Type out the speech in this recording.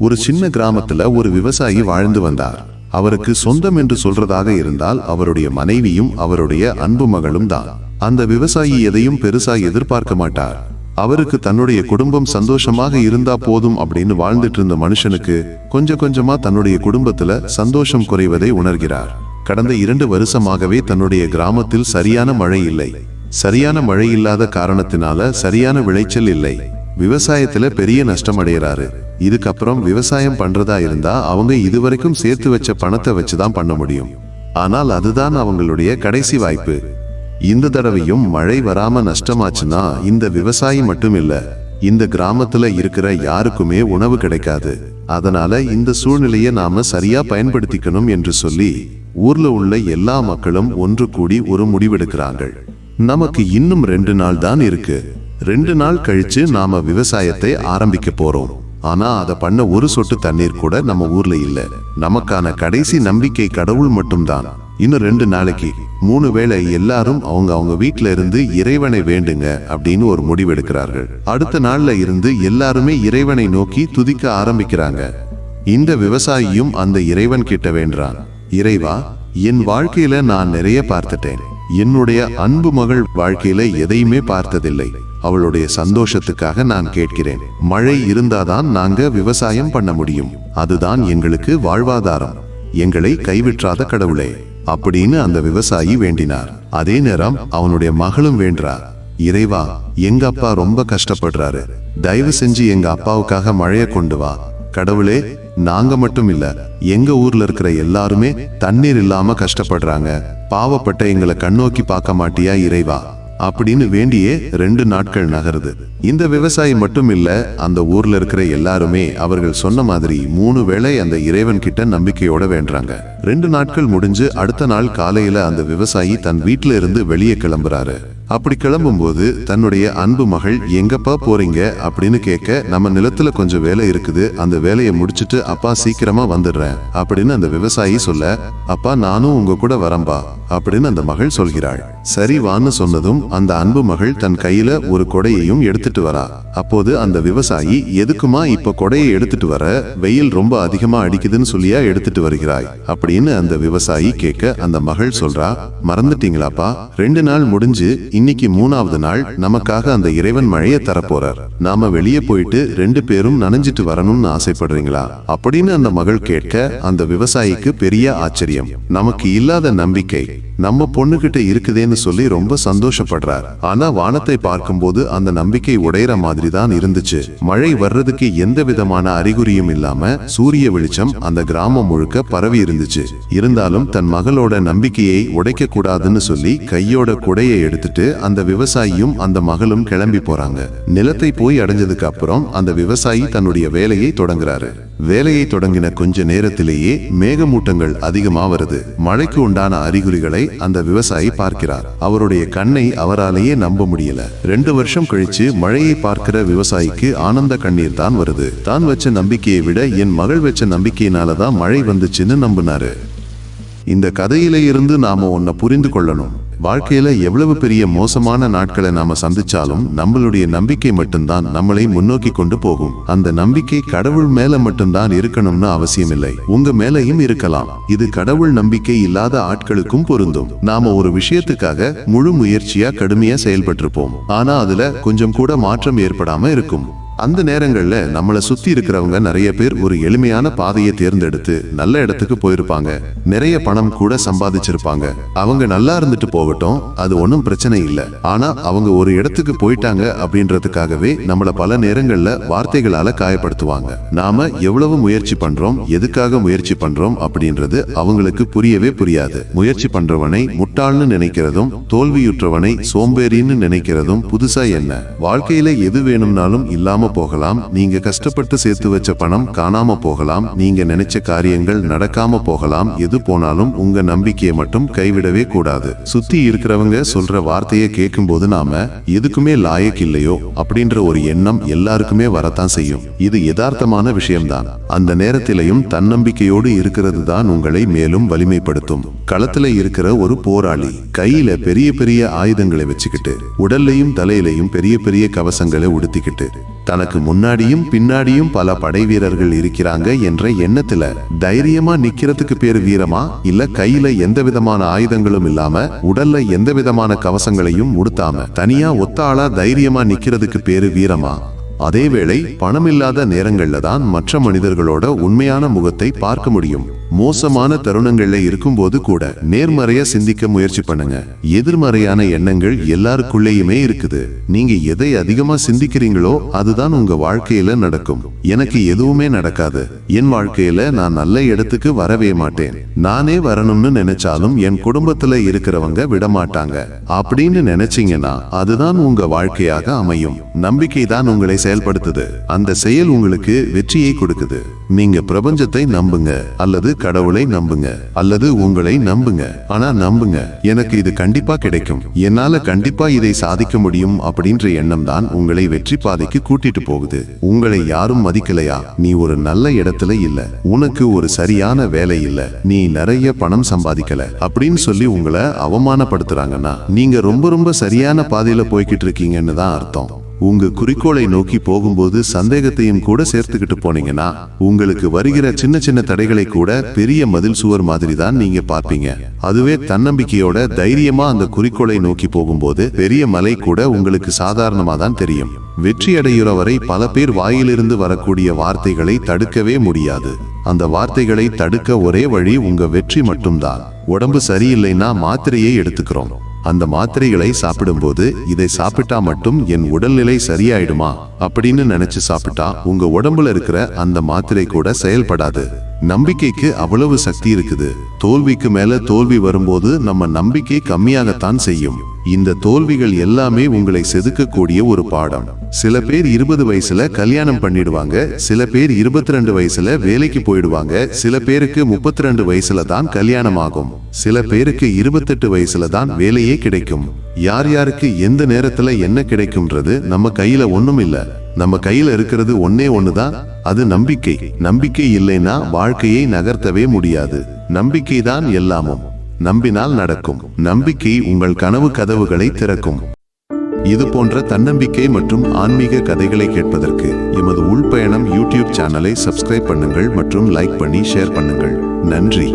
ஒரு சின்ன கிராமத்துல ஒரு விவசாயி வாழ்ந்து வந்தார். அவருக்கு சொந்தம் என்று சொல்றதாக இருந்தால் அவருடைய மனைவியும் அவருடைய அன்பு மகளும் தான். அந்த விவசாயி எதையும் பெருசா எதிர்பார்க்க மாட்டார். அவருக்கு தன்னுடைய குடும்பம் சந்தோஷமாக இருந்தா போதும் அப்படின்னு வாழ்ந்துட்டு இருந்த மனுஷனுக்கு கொஞ்சம் கொஞ்சமா தன்னுடைய குடும்பத்துல சந்தோஷம் குறைவதை உணர்கிறார். கடந்த இரண்டு வருஷமாகவே தன்னுடைய கிராமத்தில் சரியான மழை இல்லை. சரியான மழை இல்லாத காரணத்தினால சரியான விளைச்சல் இல்லை. விவசாயத்துல பெரிய நஷ்டம் அடைகிறாரு. இதுக்கப்புறம் விவசாயம் பண்றதா இருந்தா அவங்க இதுவரைக்கும் சேர்த்து வச்ச பணத்தை வச்சுதான் பண்ண முடியும். ஆனால் அதுதான் அவங்களுடைய கடைசி வாய்ப்பு. இந்த தடவையும் மழை வராம நஷ்டமாச்சுன்னா இந்த விவசாயி மட்டும் இல்ல இந்த கிராமத்துல இருக்கிற யாருக்குமே உணவு கிடைக்காது. அதனால இந்த சூழ்நிலையை நாம சரியா பயன்படுத்திக்கணும் என்று சொல்லி ஊர்ல உள்ள எல்லா மக்களும் ஒன்று கூடி ஒரு முடிவெடுக்கிறார்கள். நமக்கு இன்னும் ரெண்டு நாள் தான் இருக்கு. ரெண்டு நாள் கழிச்சு நாம விவசாயத்தை ஆரம்பிக்க போறோம். ஆனா அதை பண்ண ஒரு சொட்டு தண்ணீர் கூட நம்ம ஊர்ல இல்ல. நமக்கான கடைசி நம்பிக்கை கடவுள் மட்டும்தான். இன்னும் ரெண்டு நாளைக்கு மூணு வேளை எல்லாரும் அவங்க அவங்க வீட்ல இருந்து இறைவனை வேண்டுங்க அப்படின்னு ஒரு முடிவெடுக்கிறார்கள். அடுத்த நாள்ல இருந்து எல்லாருமே இறைவனை நோக்கி துதிக்க ஆரம்பிக்கிறாங்க. இந்த விவசாயியும் அந்த இறைவன் கிட்ட வேண்டான் இறைவா என் வாழ்க்கையில நான் நிறைய பார்த்துட்டேன். என்னுடைய அன்பு மகள் வாழ்க்கையில எதையுமே பார்த்ததில்லை. அவளுடைய சந்தோஷத்துக்காக நான் கேட்கிறேன். மழை இருந்தாதான் நாங்க விவசாயம் பண்ண முடியும். அதுதான் எங்களுக்கு வாழ்வாதாரம். எங்களை கைவிற்றாத கடவுளே. அப்படின்னு அந்த விவசாயி வேண்டினார். அதே நேரம் அவனுடைய மகளும் வேண்டா இறைவா எங்க அப்பா ரொம்ப கஷ்டப்படுறாரு. தயவு செஞ்சு எங்க அப்பாவுக்காக மழைய கொண்டு வா. கடவுளே நாங்க மட்டும் இல்ல எங்க ஊர்ல இருக்கிற எல்லாருமே தண்ணீர் இல்லாம கஷ்டப்படுறாங்க. பாவப்பட்ட எங்களை கண்ணோக்கி பார்க்க மாட்டியா இறைவா? அப்படின்னு வேண்டியே ரெண்டு நாட்கள் நகருது. இந்த விவசாயி மட்டும் இல்ல அந்த ஊர்ல இருக்கிற எல்லாருமே அவர்கள் சொன்ன மாதிரி மூணு வேளை அந்த இறைவன் கிட்ட நம்பிக்கையோட வேண்டுறாங்க. ரெண்டு நாட்கள் முடிஞ்சு அடுத்த நாள் காலையில அந்த விவசாயி தன் வீட்டுல இருந்து வெளியே கிளம்புறாரு. அப்படி கிளம்பும்போது தன்னுடைய அன்பு மகள் எங்கப்பா போறீங்க? அப்படின்னு கேட்க நம்ம நிலத்துல கொஞ்சம் வேலை இருக்குது. அந்த வேலையை முடிச்சிட்டு அப்பா சீக்கிரமா வந்துடுறேன். அப்படின்னு அந்த விவசாயி சொல்ல அப்பா நானும் உங்க கூட வரம்பா அப்படின்னு அந்த மகள் சொல்கிறாள். சரி வான்னு சொன்னதும் அந்த அன்பு மகள் தன் கையில ஒரு கொடையையும் எடுத்துட்டு வரா. அப்போது அந்த விவசாயி எதுக்குமா இப்ப கொடையை எடுத்துட்டு வர? வெயில் ரொம்ப அதிகமா அடிக்குதுன்னு சொல்லியா எடுத்துட்டு வருகிறாய்? அப்படின்னு அந்த விவசாயி கேட்க அந்த மகள் சொல்றா மறந்துட்டீங்களாப்பா? ரெண்டு நாள் முடிஞ்சு இன்னைக்கு மூணாவது நாள் நமக்காக அந்த இறைவன் மழையை தரப்போறார். நாம வெளியே போயிட்டு ரெண்டு பேரும் நனைஞ்சிட்டு வரணும்னு ஆசைப்படுறீங்களா? அப்படின்னு அந்த மகள் கேட்க அந்த விவசாயிக்கு பெரிய ஆச்சரியம். நமக்கு இல்லாத நம்பிக்கை. நம்ம பொண்ணுகிட்ட இருக்குதேன்னு சொல்லி ரொம்ப சந்தோஷப்படுறார். ஆனா வானத்தை பார்க்கும்போது அந்த நம்பிக்கை உடையிற மாதிரி தான் இருந்துச்சு. மழை வர்றதுக்கு எந்த விதமான அறிகுறியும் இல்லாம சூரிய வெளிச்சம் அந்த கிராமம் முழுக்க பரவி இருந்துச்சு. இருந்தாலும் தன் மகளோட நம்பிக்கையை உடைக்க கூடாதுன்னு சொல்லி கையோட குடையை எடுத்துட்டு அந்த விவசாயியும் அந்த மகளும் கிளம்பி போறாங்க. நிலத்தை போய் அடைஞ்சதுக்கு அப்புறம் அந்த விவசாயி தன்னுடைய வேலையை தொடங்குறாரு. வேலையை தொடங்கின கொஞ்ச நேரத்திலேயே மேகமூட்டங்கள் அதிகமா வருது. மழைக்கு உண்டான அறிகுறிகளை அந்த விவசாயி பார்க்கிறார். அவருடைய கண்ணை அவராலேயே நம்ப முடியல. ரெண்டு வருஷம் கழிச்சு மழையை பார்க்கிற விவசாயிக்கு ஆனந்த கண்ணீர் தான் வருது. தான் வச்ச நம்பிக்கையை விட என் மகள் வச்ச நம்பிக்கையினால தான் மழை வந்துச்சுன்னு நம்பினாரு. இந்த கதையில இருந்து நாம உன்னை புரிந்து கொள்ளணும். வாழ்க்கையில எவ்வளவு பெரிய மோசமான நாட்களை நாம சந்திச்சாலும் நம்மளுடைய நம்பிக்கை மட்டும்தான் நம்மளை முன்னோக்கி கொண்டு போகும். அந்த நம்பிக்கை கடவுள் மேல மட்டும்தான் இருக்கணும்னு அவசியம் இல்லை உங்க மேலையும் இருக்கலாம். இது கடவுள் நம்பிக்கை இல்லாத ஆட்களுக்கும் பொருந்தும். நாம ஒரு விஷயத்துக்காக முழு முயற்சியா கடுமையா செயல்பட்டிருப்போம். ஆனா அதுல கொஞ்சம் கூட மாற்றம் ஏற்படாம இருக்கும். அந்த நேரங்கள்ல நம்மளை சுத்தி இருக்கிறவங்க நிறைய பேர் ஒரு எளிமையான பாதையை தேர்ந்தெடுத்து நல்ல இடத்துக்கு போயிருப்பாங்க. நிறைய பணம் கூட சம்பாதிச்சிருப்பாங்க. அவங்க நல்லா இருந்துட்டு போகட்டும் அது ஒன்றும் பிரச்சனை இல்லை. ஆனா அவங்க ஒரு இடத்துக்கு போயிட்டாங்க அப்படின்றதுக்காகவே நம்மளை பல நேரங்களில் வார்த்தைகளால காயப்படுத்துவாங்க. நாம எவ்வளவு முயற்சி பண்றோம் எதுக்காக முயற்சி பண்றோம் அப்படின்றது அவங்களுக்கு புரியவே புரியாது. முயற்சி பண்றவனை முட்டாள்னு நினைக்கிறதும் தோல்வியுற்றவனை சோம்பேறின்னு நினைக்கிறதும் புதுசா என்ன? வாழ்க்கையில எது வேணும்னாலும் இல்லாம போகலாம் நீங்க கஷ்டப்பட்டு சேர்த்து வச்ச பணம் காணாம போகலாம் நீங்க நினைச்ச காரியங்கள் நடக்காம போகலாம் எது போனாலும் உங்க நம்பிக்கையை மட்டும் கைவிடவே கூடாது. சுத்தி இருக்கிறவங்க சொல்ற வார்த்தையை கேட்கும்போது நாம எதுக்குமே லாயக் இல்லையோ? அப்படின்ற ஒரு எண்ணம் எல்லாருக்குமே வரத்தான் செய்யும். இது யதார்த்தமான விஷயம்தான். அந்த நேரத்திலையும் தன்னம்பிக்கையோடு இருக்கிறது தான் உங்களை மேலும் வலிமைப்படுத்தும். களத்துல இருக்கிற ஒரு போராளி கையில பெரிய பெரிய ஆயுதங்களை வச்சுக்கிட்டு உடல்லையும் தலையிலையும் பெரிய பெரிய கவசங்களை உடுத்திக்கிட்டு தனக்கு முன்னாடியும் பின்னாடியும் பல படை வீரர்கள் இருக்கிறாங்க என்ற எண்ணத்துல தைரியமா நிக்கிறதுக்கு பேரு வீரமா? இல்ல கையில எந்த விதமான ஆயுதங்களும் இல்லாம உடல்ல எந்த விதமான கவசங்களையும் உடுத்தாம தனியா ஒத்தாளா தைரியமா நிக்கிறதுக்கு பேரு வீரமா? அதேவேளை பணமில்லாத நேரங்கள்ல தான் மற்ற மனிதர்களோட உண்மையான முகத்தை பார்க்க முடியும். மோசமான தருணங்கள்ல இருக்கும்போது கூட நேர்மறையா சிந்திக்க முயற்சி பண்ணுங்க. எதிர்மறையான எண்ணங்கள் எல்லாருக்குள்ளேயுமே இருக்குது. நீங்க எதை அதிகமா சிந்திக்கிறீங்களோ அதுதான் உங்க வாழ்க்கையில நடக்கும். எனக்கு எதுவுமே நடக்காது. என் வாழ்க்கையில நான் நல்ல இடத்துக்கு வரவே மாட்டேன். நானே வரணும்னு நினைச்சாலும் என் குடும்பத்துல இருக்கிறவங்க விட மாட்டாங்க அப்படின்னு நினைச்சீங்கன்னா அதுதான் உங்க வாழ்க்கையாக அமையும். நம்பிக்கை தான் உங்களை செயல்படுத்துது. அந்த செயல் உங்களுக்கு வெற்றியை கொடுக்குது. நீங்க பிரபஞ்சத்தை நம்புங்க அல்லது கடவுளை நம்புங்க அல்லது உங்களை நம்புங்க. ஆனா நம்புங்க எனக்கு இது கண்டிப்பா கிடைக்கும். என்னால கண்டிப்பா இதை சாதிக்க முடியும் அப்படின்ற எண்ணம் தான் உங்களை வெற்றி பாதைக்கு கூட்டிட்டு போகுது. உங்களை யாரும் மதிக்கலையா? நீ ஒரு நல்ல இடத்துல இல்ல. உனக்கு ஒரு சரியான வேலை இல்ல. நீ நிறைய பணம் சம்பாதிக்கல. அப்படின்னு சொல்லி உங்களை அவமானப்படுத்துறாங்கன்னா நீங்க ரொம்ப ரொம்ப சரியான பாதையில போய்கிட்டு இருக்கீங்கன்னு தான் அர்த்தம். உங்க குறிக்கோளை நோக்கி போகும்போது சந்தேகத்தையும் கூட சேர்த்துக்கிட்டு போனீங்கன்னா உங்களுக்கு வருகிற சின்ன சின்ன தடைகளை கூட பெரிய மதில் சுவர் மாதிரி தான் நீங்க பார்ப்பீங்க. அதுவே தன்னம்பிக்கையோட தைரியமா அந்த குறிக்கோளை நோக்கி போகும்போது பெரிய மலை கூட உங்களுக்கு சாதாரணமா தான் தெரியும். வெற்றி அடைகிற வரை பல பேர் வாயிலிருந்து வரக்கூடிய வார்த்தைகளை தடுக்கவே முடியாது. அந்த வார்த்தைகளை தடுக்க ஒரே வழி உங்க வெற்றி மட்டும்தான். உடம்பு சரியில்லைன்னா மாத்திரையை எடுத்துக்கிறோம். அந்த மாத்திரைகளை சாப்பிடும்போது இதை சாப்பிட்டா மட்டும் என் உடல்நிலை சரியாயிடுமா? அப்படின்னு நினைச்சு சாப்பிட்டா உங்க உடம்புல இருக்கிற அந்த மாத்திரை கூட செயல்படாது. நம்பிக்கைக்கு அவ்வளவு சக்தி இருக்குது. தோல்விக்கு மேல தோல்வி வரும்போது நம்ம நம்பிக்கை கம்மியாகத்தான் செய்யும். இந்த தோல்விகள் எல்லாமே உங்களை செதுக்கக்கூடிய ஒரு பாடம். சில பேர் இருபது வயசுல கல்யாணம் பண்ணிடுவாங்க சில பேர் இருபத்தி ரெண்டு வயசுல வேலைக்கு போயிடுவாங்க சில பேருக்கு முப்பத்தி ரெண்டு வயசுல தான் கல்யாணம் ஆகும் சில பேருக்கு இருபத்தெட்டு வயசுல தான் வேலையே கிடைக்கும். யார் யாருக்கு எந்த நேரத்துல என்ன கிடைக்கும்ன்றது நம்ம கையில ஒண்ணும் இல்ல. நம்ம கையில இருக்கிறது ஒன்னே ஒண்ணுதான் அது நம்பிக்கை. நம்பிக்கை இல்லைன்னா வாழ்க்கையை நகர்த்தவே முடியாது. நம்பிக்கை தான் எல்லாமும். நம்பினால் நடக்கும். நம்பிக்கை உங்கள் கனவு கதவுகளை திறக்கும். இது போன்ற தன்னம்பிக்கை மற்றும் ஆன்மீக கதைகளை கேட்பதற்கு எமது உள்பயணம் யூடியூப் சேனலை சப்ஸ்கிரைப் பண்ணுங்கள் மற்றும் லைக் பண்ணி ஷேர் பண்ணுங்கள். நன்றி.